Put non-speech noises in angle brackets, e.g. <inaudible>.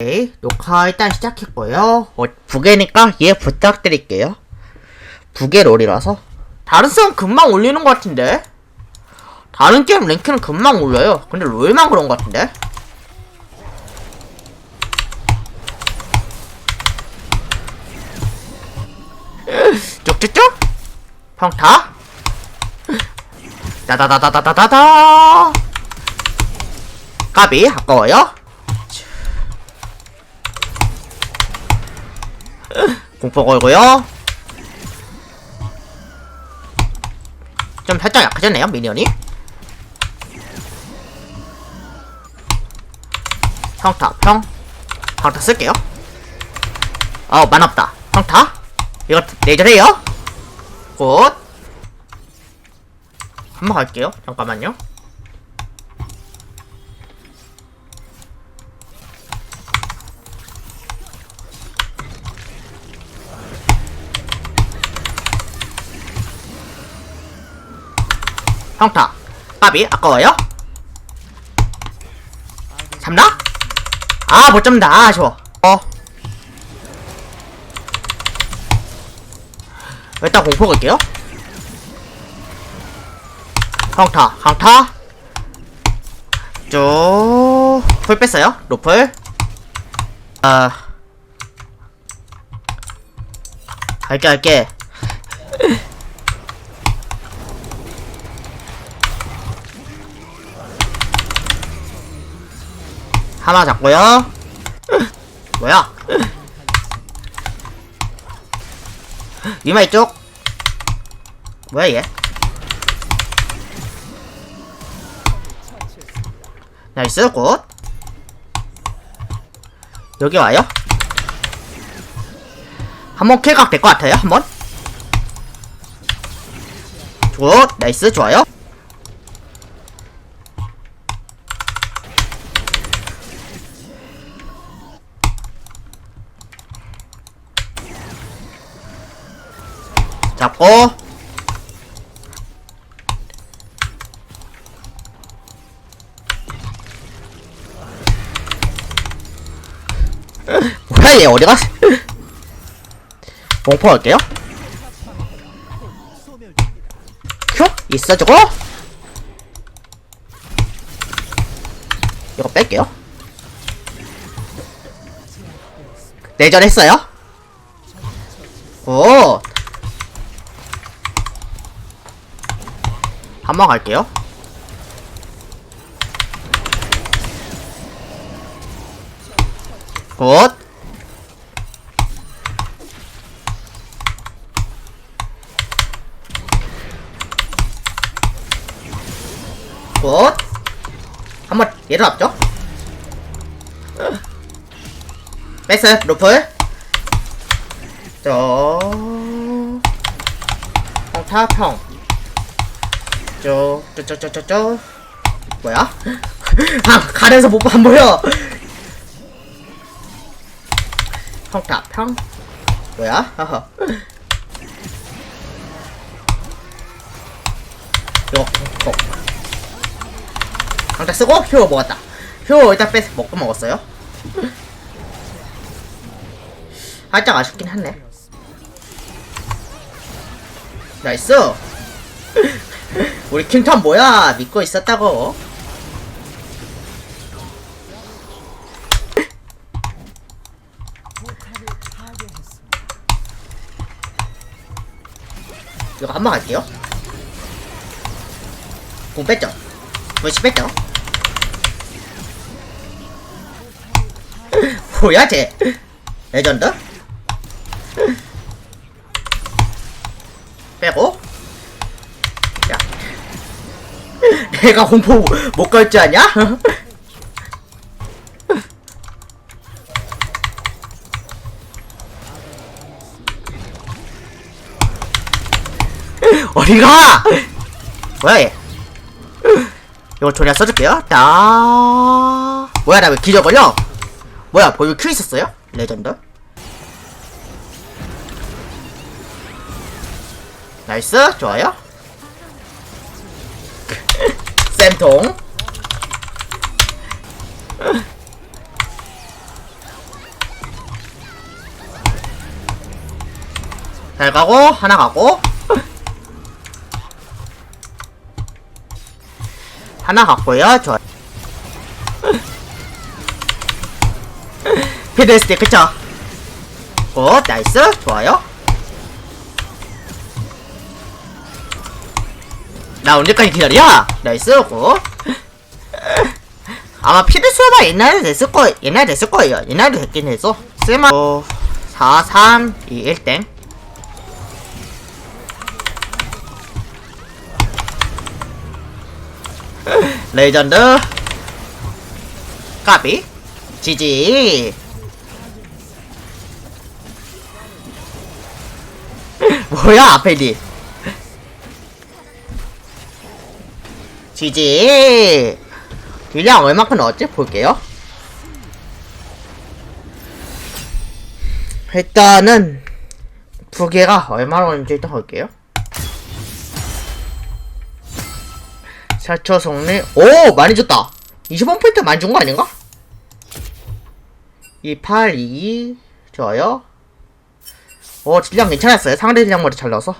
네, 녹화 일단 시작했고요. 어, 부계니까 이해 부탁드릴게요. 부계 롤이라서. 다른 쌤 금방 올리는 것 같은데? 다른 게임 랭크는 금방 올려요. 근데 롤만 그런 것 같은데? 쪽쪽쪽? 평타? 다다다다다다다 까비, 아까워요? 공포 걸고요. 좀 살짝 약해졌네요, 미니언이. 평타, 평. 평타 쓸게요. 어, 만없다. 평타. 이거 내절해요. 굿. 한번 갈게요. 잠깐만요. 평타. 까비 아까워요? 잡나? 아 못 잡는다. 아, 아쉬워. 어. 일단 공포 걸게요? 평타 강타. 쭉풀 뺐어요? 로플? 아. 할게 할게 하나 잡고요. <laughs> 뭐야? 이마 이쪽. 뭐야 얘? 나이스 굿. 여기 와요. 한번 킬각 될 것 같아요. 한번. 굿. 나이스 좋아요. 잡고. 뭐야 얘 어디가 공포 할게요. 큐? 있어 저거? 이거 뺄게요. 내전했어요? 오 한번 갈게요. 굿. 굿. 한번 얘를 앞죠. 뺐어요, 로플. 저. 평타 평. 쪼쪼쪼쪼쪼 뭐야? <laughs> 아 가려서 못 안 보여. 평타 평 뭐야? 하하. 이거 거. 평타 쓰고 효 먹었다. 효 일단 뺏 먹고 먹었어요. 살짝 아쉽긴 한데. 나이스. 우리 킹턴 뭐야? 믿고 있었다고. 이거 한번 갈게요. 공 뺐죠? 물씨 뺐죠? <laughs> 뭐야 쟤? 레전드? 내가 공포 못 걸 줄 아냐? <laughs> 어디가? 뭐야 얘? 이거 조리아 써줄게요. 나 뭐야 나 왜 기저걸려? 뭐야 보이큐 있었어요? 레전드. 나이스 좋아요. 쌤통. 잘 가고 하나 가고. 하나 갔고요 저. 피드스틱 그쵸? 굿 나이스. 좋아요. 나 언제까지 기다려? 나이스 굿 아마 피드 수가 옛날에 됐을 거 옛날에 됐을 거예요. 옛날에 됐긴 했어. 어, 4 3 2 1땡. 레전드. 까비. 지지. <laughs> 뭐야 앞에 니 지지. 딜량 얼마큼 넣었지? 볼게요. 일단은 두 개가 얼마나 오는지 일단 볼게요. 4초 속리 오! 많이 줬다. 25% 많이 준 거 아닌가? 2822 좋아요. 오 딜량 괜찮았어요. 상대 딜량보다 잘 넣어서